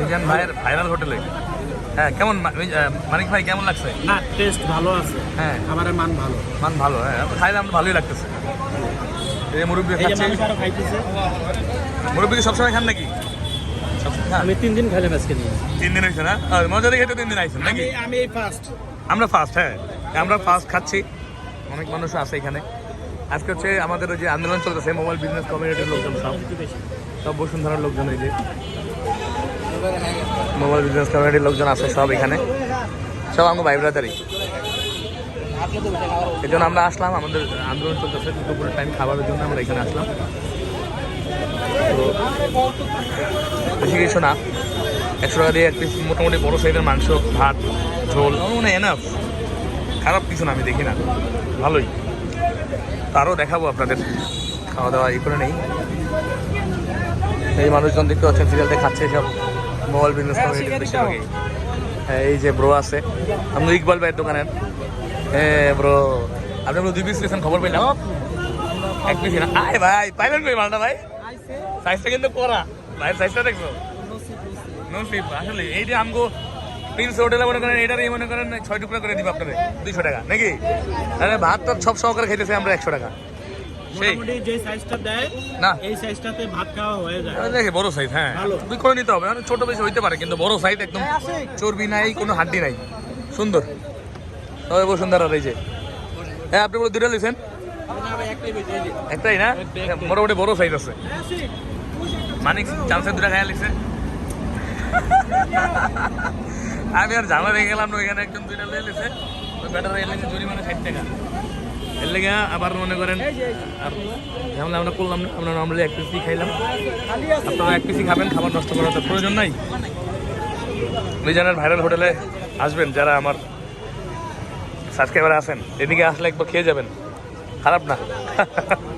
মিজান ভাইয়ের ভাইরাল হোটেলে। হ্যাঁ কেমন মানিক ভাই কেমন লাগছে? না টেস্ট ভালো আছে। হ্যাঁ। খাবারের মান ভালো। মান ভালো হ্যাঁ। খাইলে আমার ভালোই লাগতেছে। এই মুরব্বী খাইতেছে। মুরব্বী সবসময় খান নাকি? আমি তিন দিন খাইলাম আজকে তিন দিন হয়েছে না? আহ, মজা দেখে তো তিন দিন আইছেন নাকি? আমি আমি এই ফার্স্ট আমরা ফার্স্ট হ্যাঁ। আমরা ফার্স্ট খাচ্ছি। অনেক মানুষ আছে এখানে। আজকে হচ্ছে আমাদের ওই যে আন্দোলন চলতেছে মোবাইল বিজনেস কমিউনিটির লোকজন সব। সব বসুন্ধরার লোকজন এই যে। মোবাইল বিজনেস কমিউনিটির লোকজন আছে সব এখানে। সব আমার ভাই ব্রাদারই। এই জন্য আমরা আসলাম, আমাদের আন্দোলন চলতেছে, দুপুরের টাইম খাবারের জন্য আমরা এখানে আসলাম। তো বেশি কিছু না। একশো টাকা দিয়ে এক পিস মোটামুটি বড় সাইজের মাংস, ভাত, ঝোল মানে এনাফ খারাপ কিছু না, আমি দেখি না। ভালোই। তারও দেখাবো আপনাদের। খাওয়া দাওয়া এই করে নেই। এই মানুষজন দেখতে পাচ্ছেন সিরিয়ালতে খাচ্ছে সব। মোবাইল বিজনেস কমিউনিটি হ্যাঁ এই যে ব্রো আছে। আমরা ইকবাল ভাইয়ের দোকানের হ্যাঁ ব্রো আপনি দুই পিস খবর পেলাম এক পিস না। আয় ভাই পাইলেন ভাই মালটা ভাই? সাইজটা কিন্তু করা ভাইয়ের সাইজটা দেখছ? নসিব আসলে এই যে আমগো প্রিন্স হোটেলে মনে করেন এটার এই মনে করেন ছয় টুকরা করে দিব আপনাদের দুইশো টাকা নাকি? ভাত তো সব সহকারে খাইতেছে আমরা একশো টাকা। মোটামুটি যে সাইজটা দেয় না। এই সাইজটাতে ভাত খাওয়া হয়ে যায়। দেখে বড় সাইজ হ্যাঁ। তুমি করে নিতে হবে মানে ছোট বেশি হইতে পারে কিন্তু বড় সাইজ একদম চর্বি নাই কোনো হাড্ডি নাই। সুন্দর। তবে বসুন্ধরা হ্যাঁ আপনি বলে দুটো লিখছেন একটাই না? মোটামুটি বড় সাইজ আছে। মানিক চান্সের দুটা খাইয়া লিখছে। আমি আর ঝামেলা রেখে গেলাম ওইখানে একজন দুইটা লিয়ে লিখছে। ওই ব্যাটার এর লিখছে জরিমানা ষাট টাকা। এর লেগে আবার মনে করেন যেমন আমরা করলাম না, আমরা নর্মালি এক পিসি খাইলাম। আপনারা এক পিসি খাবেন, খাবার নষ্ট করার তো প্রয়োজন নাই। মিজানের ভাইরাল হোটেলে আসবেন, যারা আমার সাবস্ক্রাইবার আছেন। এদিকে আসলে একবার খেয়ে যাবেন। খারাপ না।